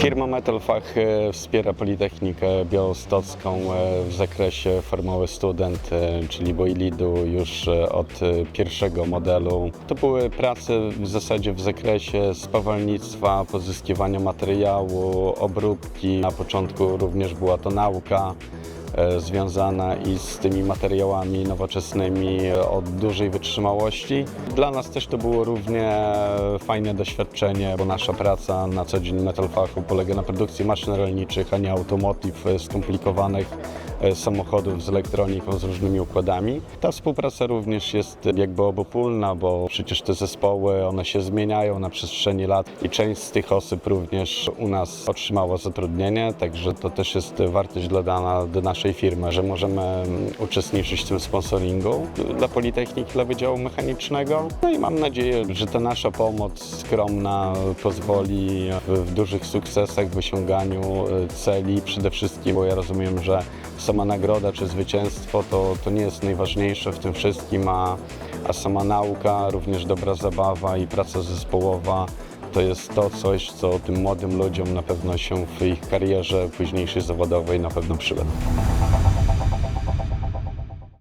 Firma Metalfach e, wspiera Politechnikę Białostocką e, w zakresie formuły student, e, czyli Boilidu już od pierwszego modelu. To były prace w zasadzie w zakresie spawalnictwa, pozyskiwania materiału, obróbki. Na początku również była to nauka związana i z tymi materiałami nowoczesnymi e, o dużej wytrzymałości. Dla nas też to było równie fajne doświadczenie, bo nasza praca na co dzień Metalfachu polega na produkcji maszyn rolniczych, a nie automotive e, skomplikowanych e, samochodów z elektroniką, z różnymi układami. Ta współpraca również jest jakby obopólna, bo przecież te zespoły, one się zmieniają na przestrzeni lat i część z tych osób również u nas otrzymała zatrudnienie, także to też jest wartość dodana do naszej firmy, że możemy mm, uczestniczyć w tym sponsoringu dla Politechniki, dla Wydziału Mechanicznego. No i mam nadzieję, że ta nasza pomoc skromna pozwoli w, w dużych sukcesach, w osiąganiu e, celi przede wszystkim, bo ja rozumiem, że sama nagroda czy zwycięstwo to, to nie jest najważniejsze w tym wszystkim, a, a sama nauka, również dobra zabawa i praca zespołowa to jest to coś, co tym młodym ludziom na pewno się w ich karierze późniejszej zawodowej na pewno przyda.